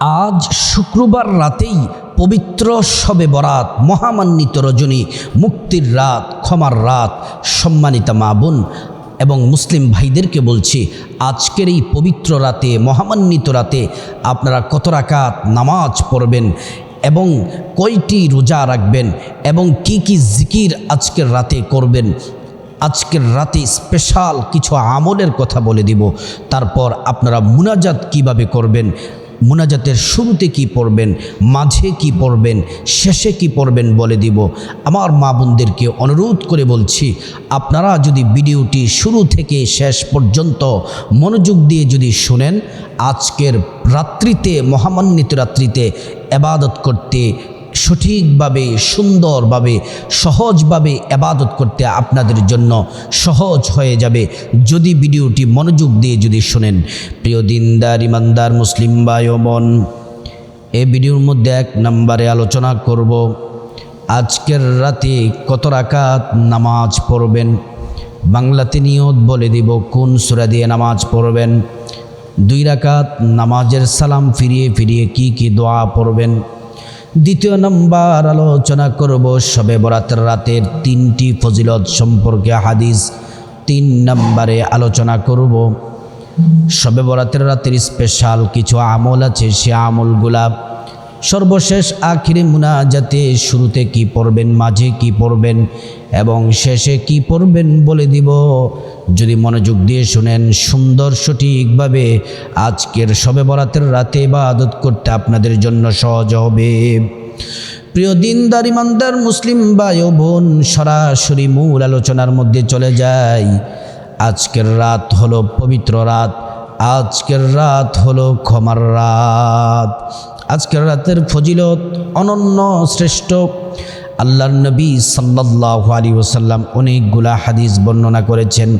আজ শুক্রবার রাতেই পবিত্র শবে বরাত, মহামান্বিত রজনী, মুক্তির রাত, ক্ষমার রাত, সম্মানিতা মা বোন এবং মুসলিম ভাইদেরকে বলছি, আজকের এই পবিত্র রাতে, মহামান্বিত রাতে আপনারা কত রাকাত নামাজ পড়বেন এবং কয়টি রোজা রাখবেন এবং কি কি জিকির আজকের রাতে করবেন? আজকের রাতে স্পেশাল কিছু আমলের কথা বলে দিব। তারপর আপনারা মুনাজাত কীভাবে করবেন? মুনাজাতের শুরুতে কি পড়বেন, মাঝে কি পড়বেন, শেষে কি পড়বেন বলে দিব। আমার মা বোনদেরকে অনুরোধ করে বলছি, আপনারা যদি ভিডিওটি শুরু থেকে শেষ পর্যন্ত মনোযোগ দিয়ে যদি শুনেন, আজকের রাত্রিতে, মহামান্বিত রাত্রিতে এবাদত করতে সঠিকভাবে, সুন্দরভাবে, সহজভাবে এবাদত করতে আপনাদের জন্য সহজ হয়ে যাবে। যদি ভিডিওটি মনোযোগ দিয়ে যদি শোনেন, প্রিয় দিনদার, ইমানদার, মুসলিম ভাই বোন এই ভিডিওর মধ্যে এক নম্বরে আলোচনা করব, আজকের রাতে কত রাকাত নামাজ পড়বেন? বাংলাতে নিয়ত বলে দিব, কোন সুরা দিয়ে নামাজ পড়বেন? দুই রাকাত নামাজের সালাম ফিরিয়ে ফিরিয়ে কি কি দোয়া পড়বেন? দ্বিতীয় নম্বর আলোচনা করব শবে বরাতের রাতের তিনটি ফজিলত সম্পর্কে হাদিস। তিন নম্বরে আলোচনা করব। শবে বরাতের রাতের স্পেশাল কিছু আমল আছে, সে আমলগুলা সর্বশেষ আখিরে মুনাজাতে শুরুতে কি পড়বেন, মাঝে কি পড়বেন এবং শেষে কি পড়বেন বলে দিব। যদি মনোযোগ দিয়ে শুনেন সুন্দর সঠিকভাবে আজকের শবে বরাতের রাতে ইবাদত করতে আপনাদের জন্য সহজ হবে। প্রিয় দিনদার, ইমানদার, মুসলিম ও বোন, সরাসরি মূল আলোচনার মধ্যে চলে যাই। আজকের রাত হলো পবিত্র রাত, আজকের রাত হলো ক্ষমার রাত। আজকের রাতের ফজিলত অনন্য শ্রেষ্ঠ। আল্লাহর নবী সাল্লাহ আলী ওসাল্লাম অনেকগুলা হাদিস বর্ণনা করেছেন।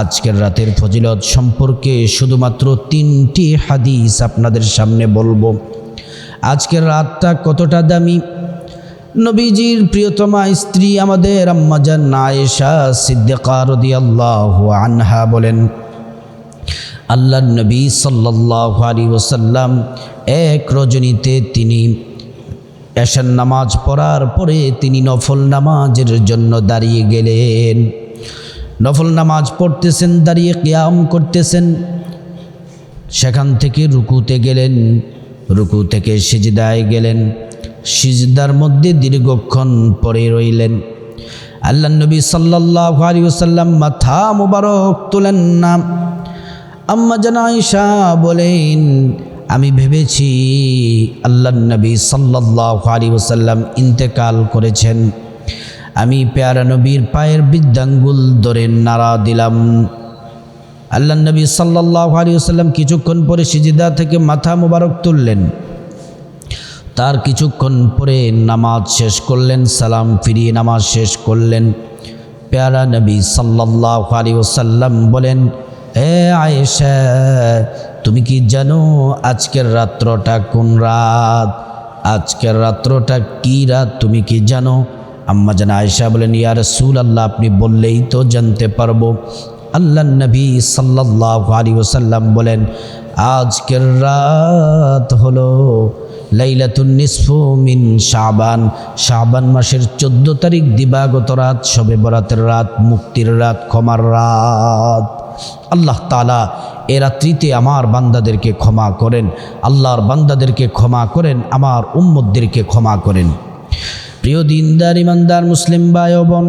আজকের রাতের ফজিলত সম্পর্কে শুধুমাত্র তিনটি হাদিস আপনাদের সামনে বলব। আজকের রাতটা কতটা দামি? নবীজির প্রিয়তমা স্ত্রী আমাদের আম্মাজান আয়েশা সিদ্দিকা রদিয়াল্লাহু আনহা বলেন আল্লাহ নবী সাল্লাহ আলী ওসাল্লাম এক রজনীতে তিনি এশার নামাজ পড়ার পরে তিনি নফল নামাজের জন্য দাঁড়িয়ে গেলেন। নফল নামাজ পড়তেছেন, দাঁড়িয়ে ক্যাম করতেছেন। সেখান থেকে রুকুতে গেলেন, রুকু থেকে সিজদায় গেলেন। সিজদার মধ্যে দীর্ঘক্ষণ পরে রইলেন। আল্লাহ নবী সাল্লাহ আলী মাথা মুবারক তোলেন না। আম্মা জানাইশা বলেন আমি ভেবেছি আল্লাহ নবী সাল্লাহ আলী ওসাল্লাম ইন্তেকাল করেছেন। আমি পেয়ারা নবীর পায়ের বৃদ্ধাঙ্গুল ধরে নাড়া দিলাম। আল্লাহ নবী সাল্লাহ আলী ওসাল্লাম কিছুক্ষণ পরে সিজিদা থেকে মাথা মুবারক তুললেন। তার কিছুক্ষণ পরে নামাজ শেষ করলেন, সালাম ফিরিয়ে নামাজ শেষ করলেন। পেয়ারা নবী সাল্লাহ আলী ওসাল্লাম বলেন হে আয়েশা, তুমি কি জানো আজকের রাত্রটা কোন রাত? আজকের রাত্রটা কি রাত, তুমি কি জানো? আম্মা জানা আয়েশা বলেন, ইয়া রসুল আল্লাহ আপনি বললেই তো জানতে পারব। আল্লাহ নবী সাল্লাহ আলী ওসাল্লাম বলেন, আজকের রাত হলো লাইলাতুন নিসফু মিন শাবান। শাবান মাসের চোদ্দ তারিখ দিবাগত রাত, শবে বরাতের রাত, মুক্তির রাত, ক্ষমার রাত। আল্লাহ তালা এ রাত্রিতে আমার বান্দাদেরকে ক্ষমা করেন, আল্লাহর বান্দাদেরকে ক্ষমা করেন, আমার উম্মদদেরকে ক্ষমা করেন। প্রিয় দিনদার, ইমানদার, মুসলিম ভাই বোন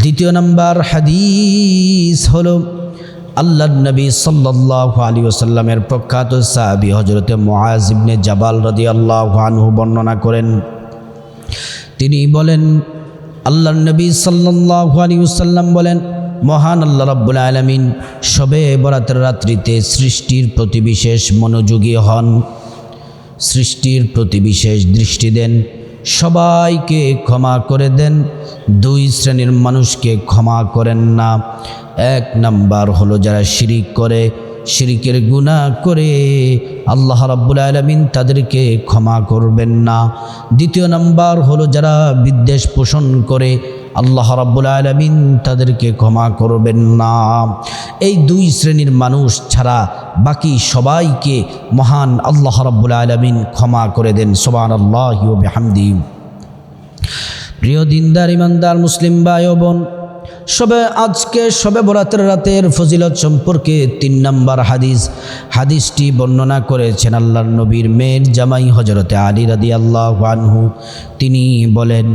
দ্বিতীয় নম্বর হাদিস হল আল্লাহ নবী সাল্লাহ আলী ওসাল্লামের প্রখ্যাত সাহাবি হজরতে মহাজিবনে জাবাল রদি আল্লাহ আনহু বর্ণনা করেন। তিনি বলেন আল্লাহ নবী সাল্লাহ আলী ওসাল্লাম বলেন মহান আল্লাহ রাব্বুল আলমিন সবে বরাতের রাত্রিতে সৃষ্টির প্রতি বিশেষ মনোযোগী হন। সৃষ্টির প্রতি বিশেষ দৃষ্টি দেন। সবাইকে ক্ষমা করে দেন। দুই শ্রেণির মানুষকে ক্ষমা করেন না। এক নাম্বার হলো যারা শিরিক করে শিরিকের গুনাহ করে আল্লাহ রাব্বুল আলমিন তাদেরকে ক্ষমা করবেন না। দ্বিতীয় নাম্বার হলো যারা বিদ্বেষ পোষণ করে, আল্লাহ রাব্বুল আলমিন তাদেরকে ক্ষমা করবেন না। এই দুই শ্রেণির মানুষ ছাড়া বাকি সবাইকে মহান আল্লাহ রাব্বুল আলমিন ক্ষমা করে দেন। সোবান আল্লাহ হামদি প্রিয় দিনদার, ইমানদার, মুসলিম ভাই বোন সবে আজকে, সবে বরাতের রাতের ফজিলত সম্পর্কে তিন নম্বর হাদিস। হাদিসটি বর্ণনা করেছেন আল্লাহর নবীর মেয়ের জামাই হজরতে আলী রাদি আল্লাহ তিনি বলেন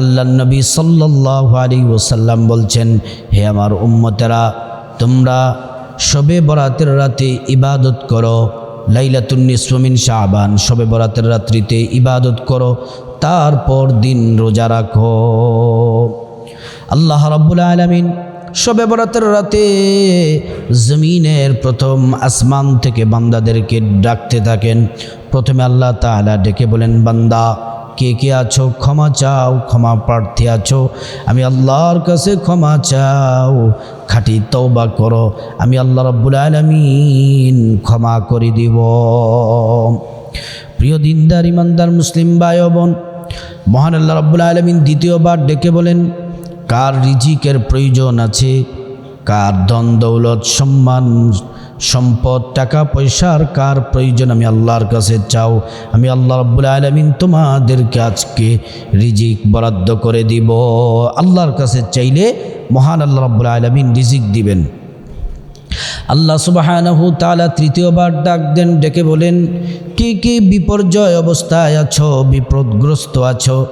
আল্লাহ নবী সাল্লাহ আলী ওসাল্লাম বলছেন, হে আমার উম্মতেরা, তোমরা সবে বরাতের রাতে ইবাদত করো। লাইলাতুন্নিসমিন শাহবান সবে বরাতের রাত্রিতে ইবাদত করো। তারপর দিন রোজা রাখো। আল্লাহ রাব্বুল আলামিন সবে বরাতের রাতে জমিনের প্রথম আসমান থেকে বান্দাদেরকে ডাকতে থাকেন। প্রথমে আল্লাহ তাআলা ডেকে বলেন, বান্দা, কে কে আছো? ক্ষমা চাও, ক্ষমা প্রার্থী আছো। আমি আল্লাহর কাছে ক্ষমা চাও, খাঁটি তওবা করো। আমি আল্লাহ রাব্বুল আলামিন ক্ষমা করে দিব। প্রিয় দিনদার, ইমানদার, মুসলিম ভাই বোন, মহান আল্লাহ রাব্বুল আলামিন দ্বিতীয়বার ডেকে বলেন কার রিজিকের প্রয়োজন আছে? কার ধন, দৌলত, সম্মান, সম্পদ, টাকা, পয়সার কার প্রয়োজন? আমি আল্লাহর কাছে চাও। আমি আল্লাহ রব্বুল আলমিন তোমাদেরকে আজকে রিজিক বরাদ্দ করে দিব। আল্লাহর কাছে চাইলে মহান আল্লাহ রব্বুল আলমিন রিজিক দিবেন। আল্লাহ সুবাহানহু তালা তৃতীয়বার ডাক দেন, ডেকে বলেন, কি কি বিপর্যয় অবস্থায় আছো? বিপদগ্রস্ত আছো?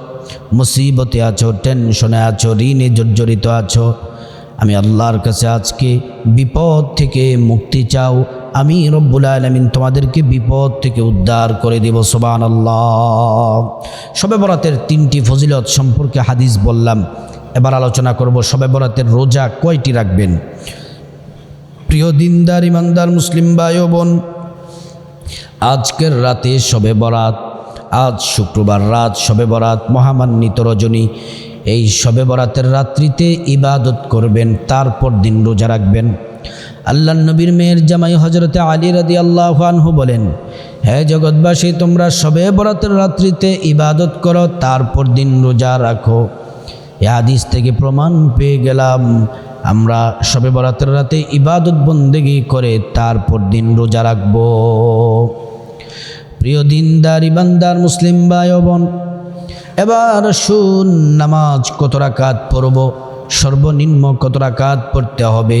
মুসিবতে আছো, টেনশনে আছো, ঋণে জর্জরিত আছো। আমি আল্লাহর কাছে আজকে বিপদ থেকে মুক্তি চাও। আমি রব্বুল আলমিন তোমাদেরকে বিপদ থেকে উদ্ধার করে দেব সোবান আল্লাহ সবে বরাতের তিনটি ফজিলত সম্পর্কে হাদিস বললাম। এবার আলোচনা করব সবে বরাতের রোজা কয়টি রাখবেন? প্রিয় দিনদার, ইমানদার, মুসলিম ভাই বোন, আজকের রাতে সবে বরাত আজ শুক্রবার রাত শবে বরাত মহামান্বিত রজনী। এই শবে বরাতের রাত্রিতে ইবাদত করবেন, তারপর দিন রোজা রাখবেন। আল্লাহ নবীর মেয়ের জামাই হজরতে আলী রাদি আল্লাহ আনহু বলেন, হে জগৎবাসী, তোমরা শবে বরাতের রাত্রিতে ইবাদত করো, তারপর দিন রোজা রাখো। এ হাদিস থেকে প্রমাণ পেয়ে গেলাম, আমরা সবে বরাতের রাতে ইবাদত বন্দেগি করে তারপর দিন রোজা রাখব। প্রিয় দিনদার ইবানদার মুসলিম ভাই বোন এবার শুন নামাজ কত রাকাত পড়ব, সর্বনিম্ন কত রাকাত পড়তে হবে,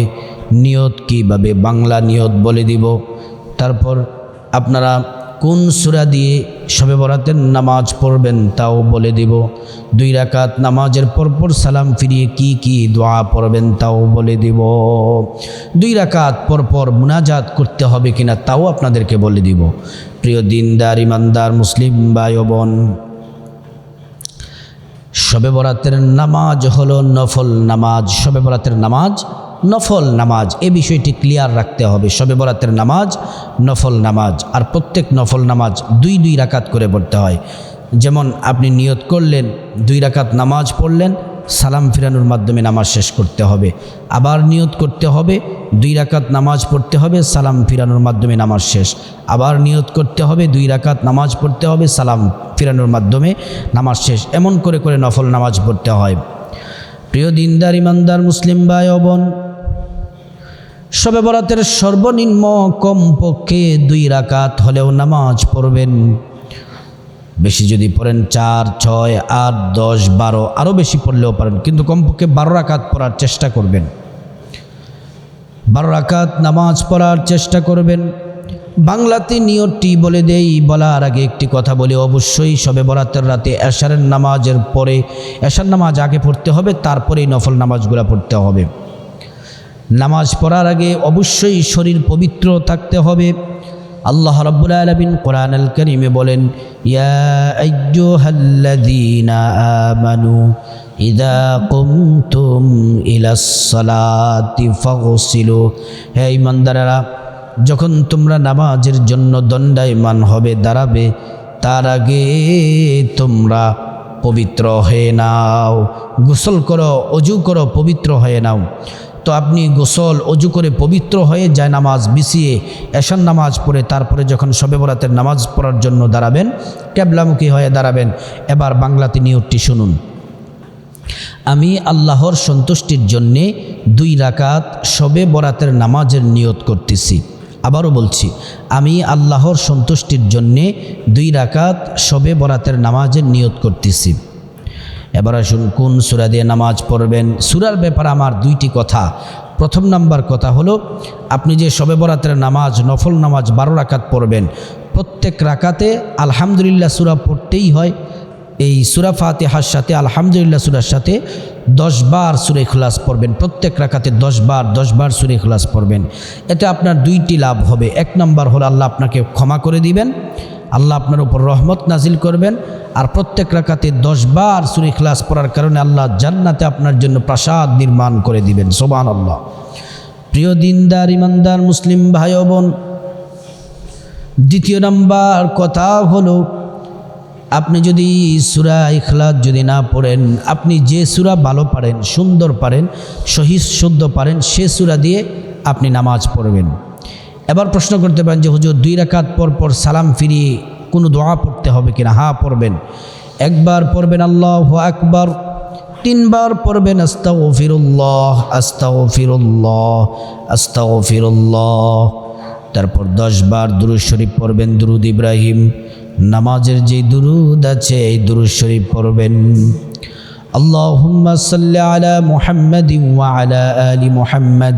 নিয়ত কীভাবে বাংলা নিয়ত বলে দিব, তারপর আপনারা কোন সুরা দিয়ে সবে বরাতের নামাজ পড়বেন তাও বলে দিব। দুই রাকাত নামাজের পরপর সালাম ফিরিয়ে কি কি দোয়া পড়বেন তাও বলে দিব। দুই রাকাত পরপর মুনাজাত করতে হবে কিনা তাও আপনাদেরকে বলে দিব। প্রিয় দিনদার, ইমানদার, মুসলিম ভাই ও বোন শবে বরাতের নামাজ হলো নফল নামাজ। শবে বরাতের নামাজ নফল নামাজ, এ বিষয়টি ক্লিয়ার রাখতে হবে। শবে বরাতের নামাজ, নফল নামাজ। আর প্রত্যেক নফল নামাজ দুই দুই রাকাত করে পড়তে হয়। যেমন আপনি নিয়ত করলেন, দুই রাকাত নামাজ পড়লেন, সালাম ফিরানোর মাধ্যমে নামাজ শেষ করতে হবে। আবার নিয়ত করতে হবে, দুই রাকাত নামাজ পড়তে হবে, সালাম ফিরানোর মাধ্যমে নামাজ শেষ। আবার নিয়ত করতে হবে, দুই রাকাত নামাজ পড়তে হবে, সালাম ফিরানোর মাধ্যমে নামাজ শেষ। এমন করে করে নফল নামাজ পড়তে হয়। প্রিয় দিনদার, ইমানদার, মুসলিম ভাই ও বোন শবে বরাতের সর্বনিম্ন কমপক্ষে দুই রাকাত হলেও নামাজ পড়বেন। বেশি যদি পড়েন চার, ছয়, আট, দশ, বারো আরও বেশি পড়লেও পারেন, কিন্তু কমপক্ষে বারো রাকাত পড়ার চেষ্টা করবেন। বারো রাকাত নামাজ পড়ার চেষ্টা করবেন। বাংলাতে নিয়তটি বলে দেই, বলার আগে একটি কথা বলি, অবশ্যই সবে বরাতের রাতে এশারের নামাজের পরে, এশার নামাজ আগে পড়তে হবে, তারপরেই নফল নামাজগুলো পড়তে হবে। নামাজ পড়ার আগে অবশ্যই শরীর পবিত্র থাকতে হবে। আল্লাহ রাব্বুল আলামিন কোরআন আল কারীমে বলেন আমানু ইদা কুমতুম ইলাস সালাতি ফাগসিলু। হে ইমানদারেরা যখন তোমরা নামাজের জন্য দণ্ডায়মান হবে, দাঁড়াবে, তার আগে তোমরা পবিত্র হয়ে নাও, গোসল করো, অজু করো, পবিত্র হয়ে নাও। তো আপনি গোসল অজু করে পবিত্র হয়ে যায় নামাজ বিছিয়ে এশান নামাজ পড়ে তারপরে যখন সবে বরাতের নামাজ পড়ার জন্য দাঁড়াবেন ক্যাবলামুখী হয়ে দাঁড়াবেন। এবার বাংলাতে নিয়তটি শুনুন। আমি আল্লাহর সন্তুষ্টির জন্যে দুই রাকাত সবে বরাতের নামাজের নিয়ত করতেছি। আবারও বলছি, আমি আল্লাহর সন্তুষ্টির জন্যে দুই রাকাত সবে বরাতের নামাজের নিয়ত করতেছি। এবার আসুন, কোন সুরা দিয়ে নামাজ পড়বেন? সুরার ব্যাপারে আমার দুইটি কথা। প্রথম নাম্বার কথা হলো, আপনি যে শবে বরাতের নামাজ, নফল নামাজ বারো রাকাত পড়বেন, প্রত্যেক রাকাতে আলহামদুলিল্লাহ সুরা পড়তেই হয়। এই সুরা ফাতেহার সাথে, আলহামদুলিল্লাহ সুরার সাথে দশ বার সুরে খোলাস পড়বেন, প্রত্যেক রাখাতে দশ বার দশ বার সুরে খলাস পড়বেন। এতে আপনার দুইটি লাভ হবে। এক নম্বর হলো, আল্লাহ আপনাকে ক্ষমা করে দিবেন। আল্লাহ আপনার উপর রহমত নাজিল করবেন। আর প্রত্যেক রাখাতে দশ বার সুরে পড়ার কারণে আল্লাহ জান্নাতে আপনার জন্য প্রাসাদ নির্মাণ করে দিবেন। সোবান আল্লাহ প্রিয় দিনদার, ইমানদার, মুসলিম ভাই বোন দ্বিতীয় নাম্বার কথা হলো, আপনি যদি সুরা ইখলাস যদি না পড়েন, আপনি যে সুরা ভালো পারেন, সুন্দর পারেন সহিদ শুদ্ধ পারেন, সে সুরা দিয়ে আপনি নামাজ পড়বেন। এবার প্রশ্ন করতে পারেন যে, হুজুর, দুই রাকাত পর পর সালাম ফিরিয়ে কোনো দোয়া পড়তে হবে কিনা হা পড়বেন। একবার পড়বেন, আল্লাহ আকবার। তিনবার পড়বেন আস্তা ও ফিরুল্লাহ আস্তা ও ফিরুল্লাহ আস্তা ও ফিরুল্লাহ তারপর দশ বার দুরুদ শরীফ পড়বেন, দুরুদ ইব্রাহিম। নামাজের যে দুরুদ আছে, এই দুরুদ শরীফ পড়বেন। আল্লাহুম্মা সাল্লি আলা মুহাম্মাদিন ওয়া আলা আলী মুহাম্মাদ।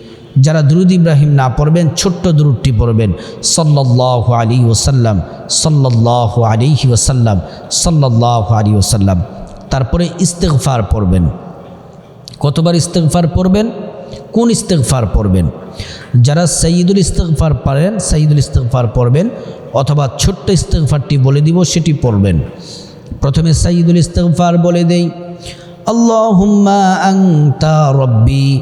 যারা দুরুদ ইব্রাহিম না পড়বেন, ছোট্ট দুরুদটি পড়বেন। সাল্লাহ আলী ওসাল্লাম সাল্লাহ আলিহি ওসাল্লাম সাল্লাহ আলী ওসাল্লাম তারপরে ইস্তেগফার পড়বেন। কতবার ইস্তেগফার পড়বেন? কোন ইস্তেগফার পড়বেন? যারা সঈদুল ইস্তেগফার পারেন সঈদুল ইস্তেগফার পড়বেন, অথবা ছোট্ট ইস্তেগফারটি বলে দিব, সেটি পড়বেন। প্রথমে সঈদুল ইস্তেগফার বলে দেই, আল্লাহুম্মা আংতা রব্বি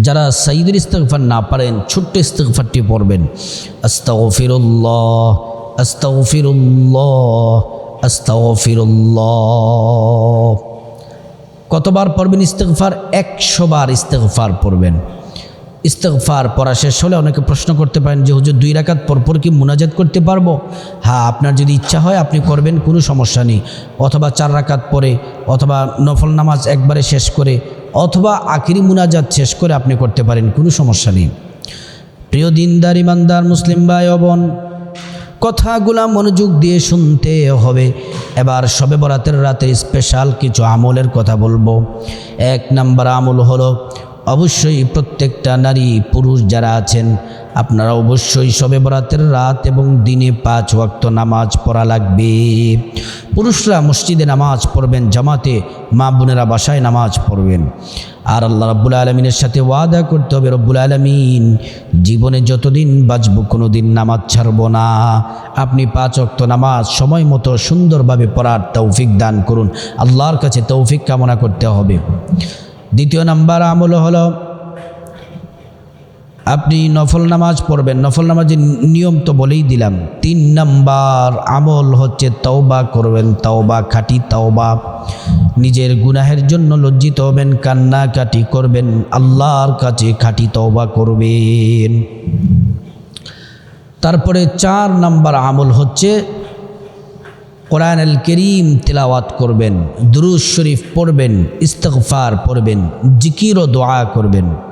যারা সাইদুল ইস্তেগফার না পারেন, ছোট্ট ইস্তেগফারটি পড়বেন। আস্তাগফিরুল্লাহ আস্তাগফিরুল্লাহ আস্তাগফিরুল্লাহ। কতবার পড়বেন ইস্তেগফার? একশো বার ইস্তেগফার পড়বেন। ইস্তেগফার পড়া শেষ হলে অনেকে প্রশ্ন করতে পারেন যে, হুজুর, দুই রাকাত পরপর কি মোনাজাত করতে পারব? হ্যাঁ আপনার যদি ইচ্ছা হয় আপনি করবেন, কোনো সমস্যা নেই। অথবা চার রাকাত পরে, অথবা নফল নামাজ একবারে শেষ করে অথবা আখিরি মুনাজাত শেষ করে আপনি করতে পারেন, কোনো সমস্যা নেই। প্রিয় দিনদার, ইমানদার, মুসলিম ভাই বোন, কথাগুলা মনোযোগ দিয়ে শুনতে হবে। এবার সবে বরাতের রাতে স্পেশাল কিছু আমলের কথা বলব। এক নাম্বার আমল হলো, অবশ্যই প্রত্যেকটা নারী, পুরুষ যারা আছেন, আপনারা অবশ্যই সবে বরাতের রাত এবং দিনে পাঁচ ওয়াক্ত নামাজ পড়া লাগবে। পুরুষরা মসজিদে নামাজ পড়বেন, জামাতে মা বোনেরা বাসায় নামাজ পড়বেন। আর আল্লাহ রব্বুল আলমিনের সাথে ওয়াদা করতে হবে, রব্বুল আলমিন, জীবনে যতদিন বাঁচব কোনো দিন নামাজ ছাড়ব না। আপনি পাঁচ অক্ত নামাজ সময় মতো সুন্দরভাবে পড়ার তৌফিক দান করুন। আল্লাহর কাছে তৌফিক কামনা করতে হবে। দ্বিতীয় নাম্বার আমল হলো আপনি নফল নামাজ পড়বেন। নফল নামাজের নিয়ম তো বলেই দিলাম। তিন নাম্বার আমল হচ্ছে তওবা করবেন। তওবা খাটি তওবা। নিজের গুনাহের জন্য লজ্জিত হবেন কান্না কাটি করবেন। আল্লাহর কাছে খাটি তওবা করবেন। তারপরে চার নাম্বার আমল হচ্ছে কোরআন আল করিম তেলাওয়াত করবেন দুরুজ শরীফ পড়বেন, ইস্তগফার পড়বেন, জিকির ও দোয়া করবেন।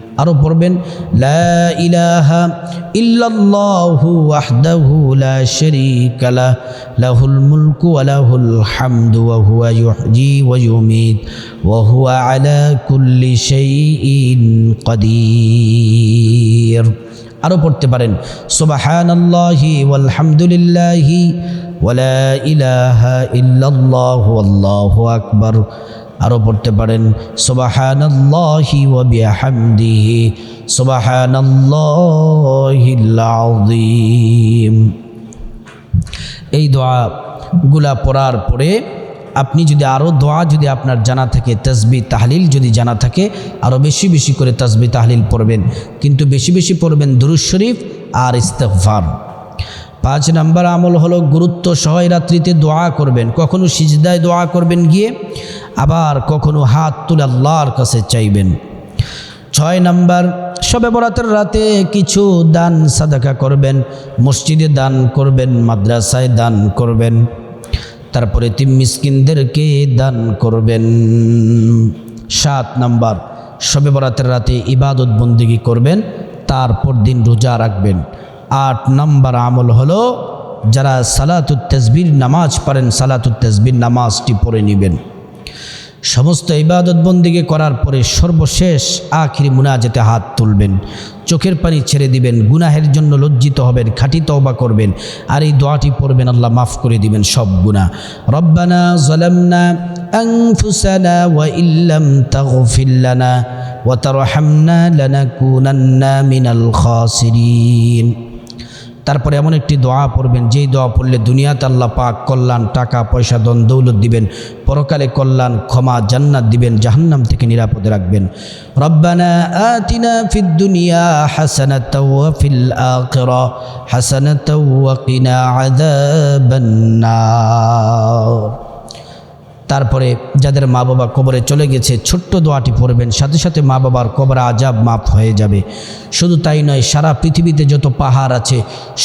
আরও পড়বেন, লা ইলাহা ইল্লাল্লাহু ওয়াহদাহু লা শারীকা লাহ, লাহুল মুলকু ওয়া হামদু ওয়া হুয়া ইউহয়ী ওয়া ওয়া হুয়া কুল্লি শাইইন কাদির। আরও পড়তে পারেন, সুবহানাল্লাহি ওয়ালা ইলাহা ইল্লাল্লাহু আল্লাহু আকবার। আরও পড়তে পারেন বিহামদিহি, সুবহানাল্লাহিল আযীম। এই দোয়াগুলা পড়ার পরে আপনি যদি আরও দোয়া যদি আপনার জানা থাকে, তসবি তাহলিল যদি জানা থাকে আরও বেশি বেশি করে তসবি তাহলিল পড়বেন। কিন্তু বেশি বেশি পড়বেন দুরুজ শরীফ আর ইস্তেকফার পাঁচ নাম্বার আমল হলো গুরুত্ব সহায় রাত্রিতে দোয়া করবেন। কখনো সিজদায় দোয়া করবেন গিয়ে, আবার কখনো হাত তুলে আল্লাহর কাছে চাইবেন। ছয় নাম্বার সবে বরাতের রাতে কিছু দান সাদাকা করবেন, মসজিদে দান করবেন, মাদ্রাসায় দান করবেন, তারপরে তিন মিসকিনদেরকে দান করবেন। সাত নাম্বার সবে বরাতের রাতে ইবাদত বন্দিগি করবেন, তারপর দিন রোজা রাখবেন। আট নাম্বার আমল হলো যারা সালাতুত তেজবির নামাজ পারেন সালাতুত তেজবির নামাজটি পড়ে নেবেন সমস্ত ইবাদত বন্দিকে করার পরে সর্বশেষ আখিরি মুনাজাতে হাত তুলবেন চোখের পানি ছেড়ে দিবেন গুনাহের জন্য লজ্জিত হবেন খাঁটি তওবা করবেন আর এই দোয়াটি পড়বেন আল্লাহ মাফ করে দিবেন সব গুনাহ রব্বানা জলামনা أنفسنا وإن لم تغفر لنا وترحمنا لنكونن من الخاسرين তারপরে এমন একটি দোয়া পড়বেন, যেই দোয়া পড়লে দুনিয়াতে আল্লাহ পাক কল্যাণ, টাকা, পয়সা দন দৌলত দিবেন, পরকালে কল্যাণ, ক্ষমা, জান্নাত দিবেন, জাহান্নাম থেকে নিরাপদে রাখবেন। রব্বানা আতিনা ফিদ দুনিয়া হাসানাত ওয়া ফিল আখিরা হাসানাতাও ওয়া কিনা তারপরে যাদের মা বাবা কবরে চলে গেছে, ছোট্ট দোয়াটি পড়বেন, সাথে সাথে মা বাবার কবরে আজাব মাফ হয়ে যাবে। শুধু তাই নয়, সারা পৃথিবীতে যত পাহাড় আছে,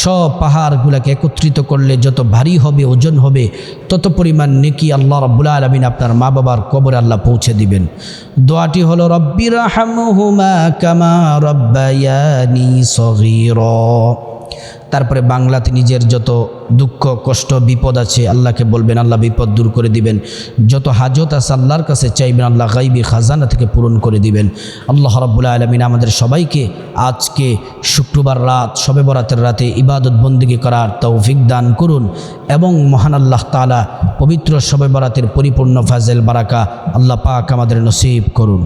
সব পাহাড়গুলোকে একত্রিত করলে যত ভারী হবে, ওজন হবে, তত পরিমাণ নেকি আল্লাহ রব্বুল আলমিন আপনার মা বাবার কবরে আল্লাহ পৌঁছে দিবেন। দোয়াটি হলো রব্বির কামা রব্বায়ানি সগীরা। তারপরে বাংলাতে নিজের যত দুঃখ, কষ্ট, বিপদ আছে, আল্লাহকে বলবেন, আল্লাহ বিপদ দূর করে দিবেন। যত হাজত আছে আল্লাহর কাছে চাইবেন, আল্লাহ গাইবি, খাজানা থেকে পূরণ করে দিবেন। আল্লাহ রব্বুল্লা আলমিন আমাদের সবাইকে আজকে শুক্রবার রাত শবে বরাতের রাতে ইবাদত বন্দিগি করার তৌফিক দান করুন এবং মহান আল্লাহ তালা পবিত্র শবে বরাতের পরিপূর্ণ ফাজেল বারাকা আল্লাহ পাক আমাদের নসিব করুন।